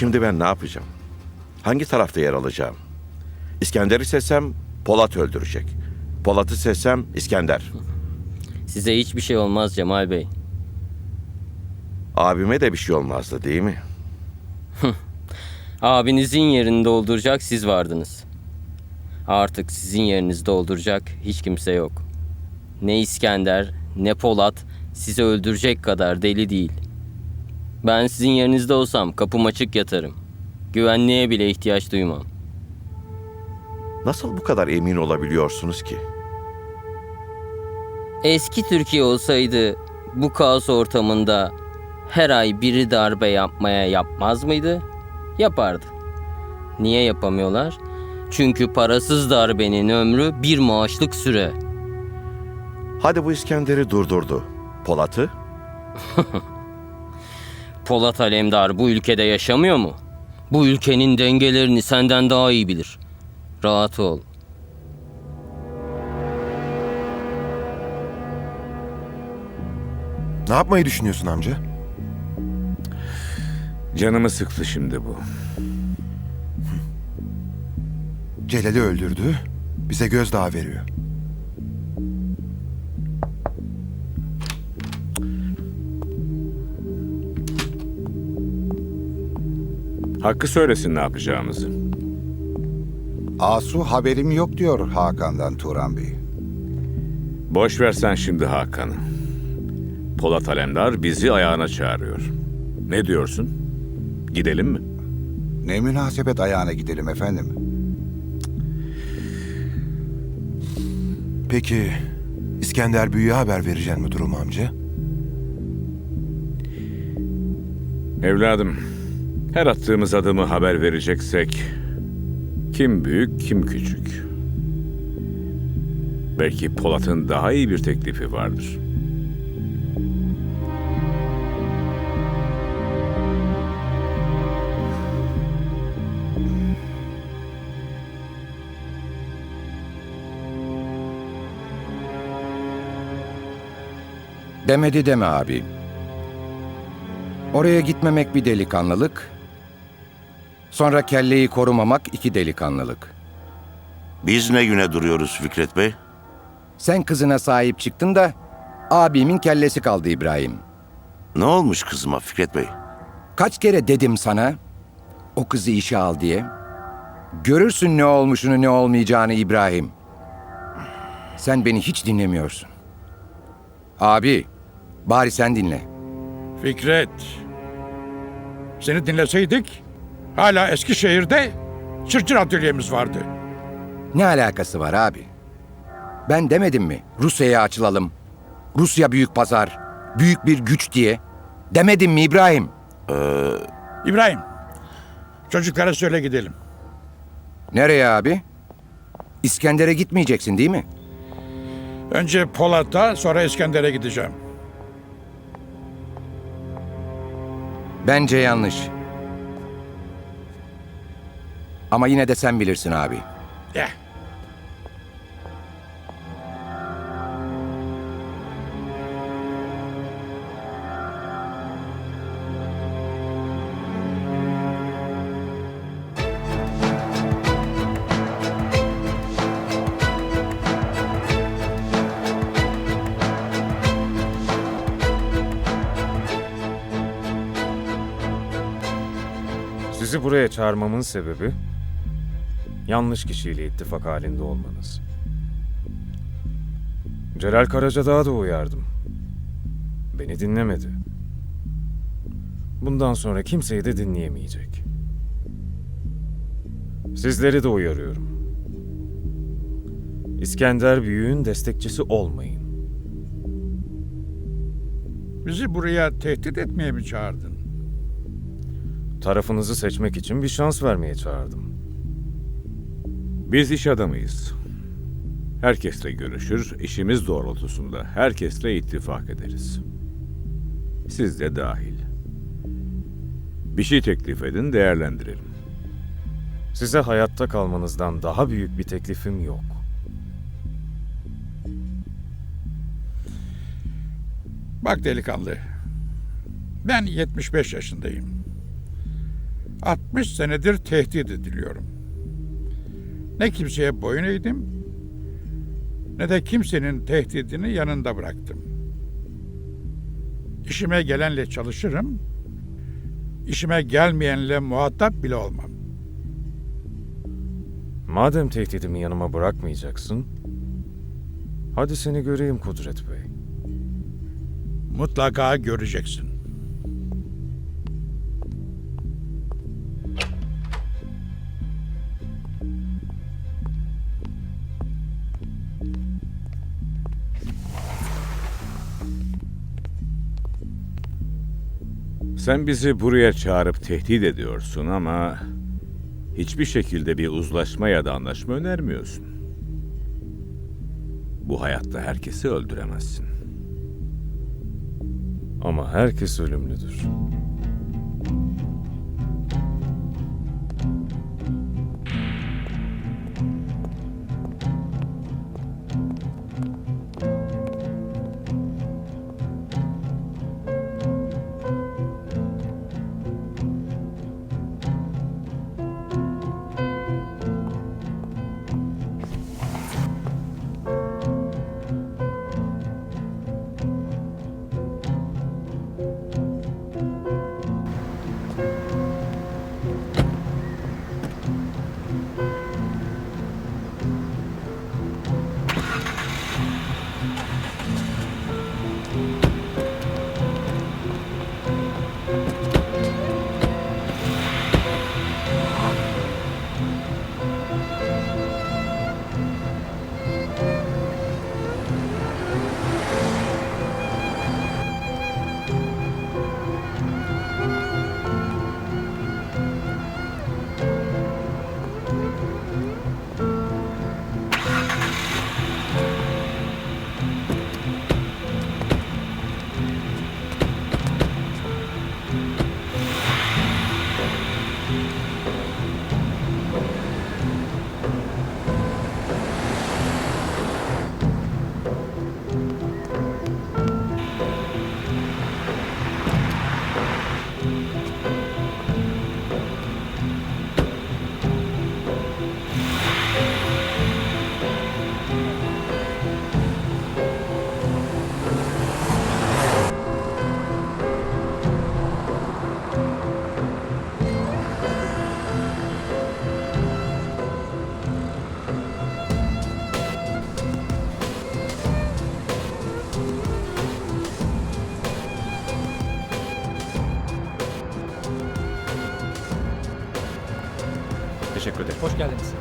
Şimdi ben ne yapacağım? Hangi tarafta yer alacağım? İskender'i seçsem Polat öldürecek. Polat'ı seçsem İskender. Size hiçbir şey olmaz Cemal Bey. Abime de bir şey olmazdı değil mi? Abinizin yerini dolduracak siz vardınız. Artık sizin yerinizi dolduracak hiç kimse yok. Ne İskender ne Polat sizi öldürecek kadar deli değil. Ben sizin yerinizde olsam kapım açık yatarım. Güvenliğe bile ihtiyaç duymam. Nasıl bu kadar emin olabiliyorsunuz ki? Eski Türkiye olsaydı bu kaos ortamında her ay biri darbe yapmaya yapmaz mıydı? Yapardı. Niye yapamıyorlar? Çünkü parasız darbenin ömrü bir maaşlık süre. Hadi bu İskender'i durdurdu. Polat'ı? Polat Alemdar bu ülkede yaşamıyor mu? Bu ülkenin dengelerini senden daha iyi bilir. Rahat ol. Ne yapmayı düşünüyorsun amca? Canımı sıktı şimdi bu. Celal'i öldürdü. Bize gözdağı veriyor. Hakkı söylesin ne yapacağımızı. Asu haberim yok diyor Hakan'dan Turan Bey. Boş versen şimdi Hakan'ı. Polat Alemdar bizi ayağına çağırıyor. Ne diyorsun? Gidelim mi? Ne münasebet ayağına gidelim efendim. Peki İskender Büyü'ye haber vereceksin mi durumu amca? Evladım, her attığımız adımı haber vereceksek kim büyük kim küçük. Belki Polat'ın daha iyi bir teklifi vardır. Demedi deme abi. Oraya gitmemek bir delikanlılık. Sonra kelleyi korumamak iki delikanlılık. Biz ne güne duruyoruz Fikret Bey? Sen kızına sahip çıktın da abimin kellesi kaldı İbrahim. Ne olmuş kızıma Fikret Bey? Kaç kere dedim sana o kızı işe al diye. Görürsün ne olmuşunu ne olmayacağını İbrahim. Sen beni hiç dinlemiyorsun. Abi, bari sen dinle. Fikret. Seni dinleseydik hala Eskişehir'de çırçır atölyemiz vardı. Ne alakası var abi? Ben demedim mi Rusya'ya açılalım? Rusya büyük pazar, büyük bir güç diye. Demedim mi İbrahim? İbrahim, çocuklara söyle gidelim. Nereye abi? İskender'e gitmeyeceksin değil mi? Önce Polat'a sonra İskender'e gideceğim. Bence yanlış. Ama yine de sen bilirsin abi. Ya. Sizi buraya çağırmamın sebebi yanlış kişiyle ittifak halinde olmanız. Celal Karacadağ'a da uyardım. Beni dinlemedi. Bundan sonra kimseyi de dinleyemeyecek. Sizleri de uyarıyorum. İskender Büyük'ün destekçisi olmayın. Bizi buraya tehdit etmeye mi çağırdın? Tarafınızı seçmek için bir şans vermeye çağırdım. Biz iş adamıyız. Herkesle görüşür, işimiz doğrultusunda herkesle ittifak ederiz. Siz de dahil. Bir şey teklif edin, değerlendirelim. Size hayatta kalmanızdan daha büyük bir teklifim yok. Bak delikanlı, ben 75 yaşındayım. 60 senedir tehdit ediliyorum. Ne kimseye boyun eğdim, ne de kimsenin tehdidini yanında bıraktım. İşime gelenle çalışırım, işime gelmeyenle muhatap bile olmam. Madem tehdidimi yanıma bırakmayacaksın, hadi seni göreyim Kudret Bey. Mutlaka göreceksin. Sen bizi buraya çağırıp tehdit ediyorsun ama hiçbir şekilde bir uzlaşma ya da anlaşma önermiyorsun. Bu hayatta herkesi öldüremezsin. Ama herkes ölümlüdür. Hoş geldiniz.